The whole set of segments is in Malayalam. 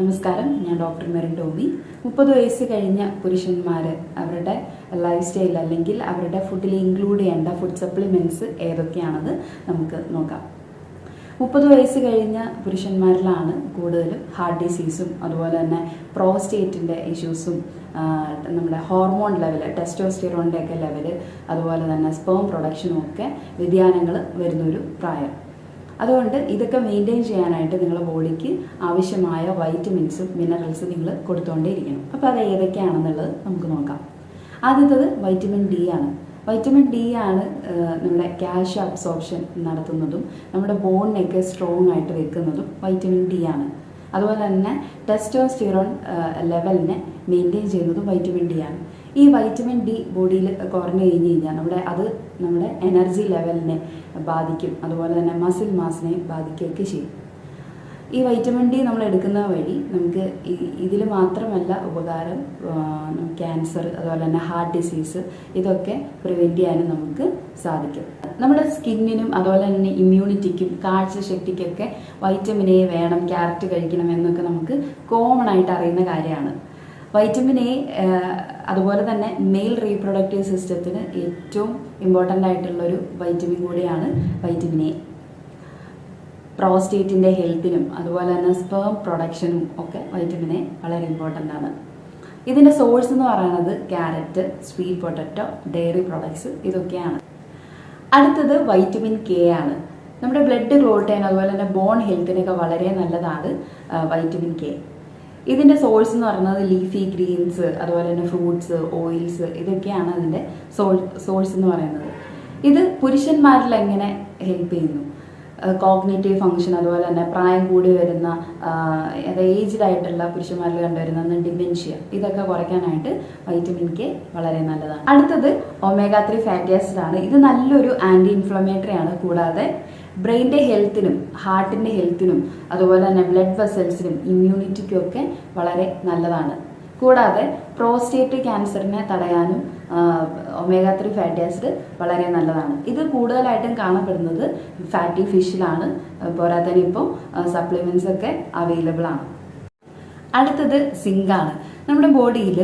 നമസ്കാരം. ഞാൻ ഡോക്ടർ മെറിൻ ടോമി. മുപ്പത് വയസ്സ് കഴിഞ്ഞ പുരുഷന്മാർ അവരുടെ ലൈഫ് സ്റ്റൈൽ അല്ലെങ്കിൽ അവരുടെ ഫുഡിൽ ഇൻക്ലൂഡ് ചെയ്യേണ്ട ഫുഡ് സപ്ലിമെന്റ്സ് ഏതൊക്കെയാണെന്ന് നമുക്ക് നോക്കാം. മുപ്പത് വയസ്സ് കഴിഞ്ഞ പുരുഷന്മാരിലാണ് കൂടുതലും ഹാർട്ട് ഡിസീസും അതുപോലെ തന്നെ പ്രോസ്റ്റേറ്റിന്റെ ഇഷ്യൂസും നമ്മുടെ ഹോർമോൺ ലെവൽ ടെസ്റ്റോസ്റ്റിറോണിന്റെയൊക്കെ ലെവൽ അതുപോലെ തന്നെ സ്പേം പ്രൊഡക്ഷനും ഒക്കെ വ്യതിയാനങ്ങൾ വരുന്നൊരു പ്രായം. അതുകൊണ്ട് ഇതൊക്കെ മെയിന്റെയിൻ ചെയ്യാനായിട്ട് നിങ്ങളുടെ ബോഡിക്ക് ആവശ്യമായ വൈറ്റമിൻസും മിനറൽസും നിങ്ങൾ കൊടുത്തുകൊണ്ടേയിരിക്കണം അപ്പോൾ അത് ഏതൊക്കെയാണെന്നുള്ളത് നമുക്ക് നോക്കാം. ആദ്യത്തത് വൈറ്റമിൻ ഡി ആണ്. വൈറ്റമിൻ ഡി ആണ് നമ്മുടെ ക്യാഷ് അബ്സോർപ്ഷൻ നടത്തുന്നതും നമ്മുടെ ബോണിനെയൊക്കെ സ്ട്രോങ് ആയിട്ട് വെക്കുന്നതും വൈറ്റമിൻ ഡി ആണ്. അതുപോലെ തന്നെ ടെസ്റ്റോസ്റ്റിറോൺ ലെവലിനെ മെയിന്റെയിൻ ചെയ്യുന്നതും വൈറ്റമിൻ ഡി ആണ്. ഈ വൈറ്റമിൻ ഡി ബോഡിയിൽ കുറഞ്ഞു കഴിഞ്ഞ് കഴിഞ്ഞാൽ നമ്മുടെ അത് നമ്മുടെ എനർജി ലെവലിനെ ബാധിക്കും. അതുപോലെ തന്നെ മസിൽ മാസിനെ ബാധിക്കുകയൊക്കെ ചെയ്യും. ഈ വൈറ്റമിൻ ഡി നമ്മൾ എടുക്കുന്ന വഴി നമുക്ക് ഇതിൽ മാത്രമല്ല ഉപകാരം ക്യാൻസർ അതുപോലെ തന്നെ ഹാർട്ട് ഡിസീസ് ഇതൊക്കെ പ്രിവെന്റ് ചെയ്യാനും നമുക്ക് സാധിക്കും. നമ്മുടെ സ്കിന്നിനും അതുപോലെ തന്നെ ഇമ്മ്യൂണിറ്റിക്കും കാഴ്ചശക്തിക്കൊക്കെ വൈറ്റമിൻ എ വേണം ക്യാരറ്റ് കഴിക്കണം എന്നൊക്കെ നമുക്ക് കോമൺ ആയിട്ട് അറിയുന്ന കാര്യമാണ്. വൈറ്റമിൻ എ അതുപോലെ തന്നെ മെയിൽ റീപ്രൊഡക്റ്റീവ് സിസ്റ്റത്തിന് ഏറ്റവും ഇമ്പോർട്ടന്റ് ആയിട്ടുള്ളൊരു വൈറ്റമിൻ കൂടിയാണ് വൈറ്റമിൻ എ. പ്രോസ്റ്റേറ്റിന്റെ ഹെൽത്തിനും അതുപോലെ തന്നെ സ്പേം പ്രൊഡക്ഷനും ഒക്കെ വൈറ്റമിൻ എ വളരെ ഇമ്പോർട്ടന്റ് ആണ്. ഇതിന്റെ സോഴ്സ് എന്ന് പറയുന്നത് carrot sweet potato dairy products ഇതൊക്കെയാണ്. അടുത്തത് വൈറ്റമിൻ കെ ആണ്. നമ്മുടെ ബ്ലഡ് ക്ലോട്ട് അതുപോലെ തന്നെ ബോൺ ഹെൽത്തിനൊക്കെ വളരെ നല്ലതാണ് വൈറ്റമിൻ കെ. ഇതിന്റെ സോഴ്സ് എന്ന് പറയുന്നത് ലീഫി ഗ്രീൻസ് അതുപോലെ തന്നെ ഫ്രൂട്ട്സ് ഓയിൽസ് ഇതൊക്കെയാണ് അതിന്റെ സോൾ സോഴ്സ് എന്ന് പറയുന്നത്. ഇത് പുരുഷന്മാരിൽ എങ്ങനെ ഹെൽപ്പ് ചെയ്യുന്നു? കോഗ്നേറ്റീവ് ഫങ്ഷൻ അതുപോലെ തന്നെ പ്രായം കൂടി വരുന്ന അത് ഏജ്ഡ് ആയിട്ടുള്ള പുരുഷന്മാരിൽ കണ്ടുവരുന്ന ഡിമെൻഷ്യ ഇതൊക്കെ കുറയ്ക്കാനായിട്ട് വൈറ്റമിൻ കെ വളരെ നല്ലതാണ്. അടുത്തത് ഒമേഗ ത്രീ ഫാറ്റി ആസിഡ് ആണ്. ഇത് നല്ലൊരു ആന്റി ഇൻഫ്ലമേറ്ററി ആണ്. കൂടാതെ ബ്രെയിന്റെ ഹെൽത്തിനും ഹാർട്ടിന്റെ ഹെൽത്തിനും അതുപോലെ തന്നെ ബ്ലഡ് വെസൽസിനും ഇമ്മ്യൂണിറ്റിക്കും ഒക്കെ വളരെ നല്ലതാണ്. കൂടാതെ പ്രോസ്റ്റേറ്റ് ക്യാൻസറിനെ തടയാനും ഒമേഗ ത്രീ ഫാറ്റി ആസിഡ് വളരെ നല്ലതാണ്. ഇത് കൂടുതലായിട്ടും കാണപ്പെടുന്നത് ഫാറ്റി ഫിഷിലാണ്. പോരാത്തതിന് ഇപ്പോൾ സപ്ലിമെന്റ്സ് ഒക്കെ അവൈലബിൾ ആണ് അടുത്തത് സിങ്കാണ്. നമ്മുടെ ബോഡിയിൽ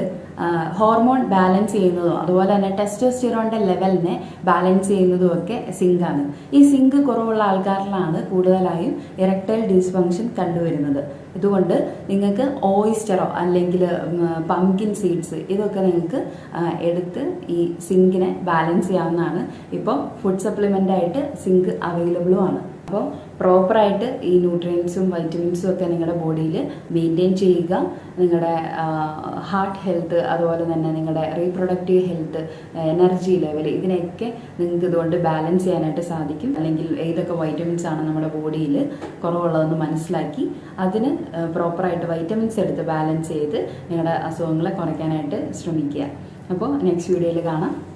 ഹോർമോൺ ബാലൻസ് ചെയ്യുന്നതും അതുപോലെ തന്നെ ടെസ്റ്റോസ്റ്റിറോണിന്റെ ലെവലിനെ ബാലൻസ് ചെയ്യുന്നതും ഒക്കെ സിങ്കാണ് ഈ സിങ്ക് കുറവുള്ള ആൾക്കാരിലാണ് കൂടുതലായും ഇറക്ടൈൽ ഡിസ്ഫങ്ഷൻ കണ്ടുവരുന്നത്. ഇതുകൊണ്ട് നിങ്ങൾക്ക് ഓയിസ്റ്ററോ അല്ലെങ്കിൽ പംകിൻ സീഡ്സ് ഇതൊക്കെ നിങ്ങൾക്ക് എടുത്ത് ഈ സിങ്കിനെ ബാലൻസ് ചെയ്യാവുന്നതാണ്. ഇപ്പോൾ ഫുഡ് സപ്ലിമെന്റായിട്ട് സിങ്ക് അവൈലബിളും ആണ്. അപ്പോൾ പ്രോപ്പറായിട്ട് ഈ ന്യൂട്രിയൻസും വൈറ്റമിൻസും ഒക്കെ നിങ്ങളുടെ ബോഡിയിൽ മെയിന്റെയിൻ ചെയ്യുക. നിങ്ങളുടെ ഹാർട്ട് ഹെൽത്ത് അതുപോലെ തന്നെ നിങ്ങളുടെ റീപ്രൊഡക്റ്റീവ് ഹെൽത്ത് എനർജി ലെവൽ ഇതിനെയൊക്കെ നിങ്ങൾക്ക് ഇതുകൊണ്ട് ബാലൻസ് ചെയ്യാനായിട്ട് സാധിക്കും. അല്ലെങ്കിൽ ഏതൊക്കെ വൈറ്റമിൻസ് ആണ് നമ്മുടെ ബോഡിയിൽ കുറവുള്ളതെന്ന് മനസ്സിലാക്കി അതിന് പ്രോപ്പറായിട്ട് വൈറ്റമിൻസ് എടുത്ത് ബാലൻസ് ചെയ്ത് നിങ്ങളുടെ അസുഖങ്ങളെ കുറയ്ക്കാനായിട്ട് ശ്രമിക്കുക. അപ്പോൾ നെക്സ്റ്റ് വീഡിയോയിൽ കാണാം.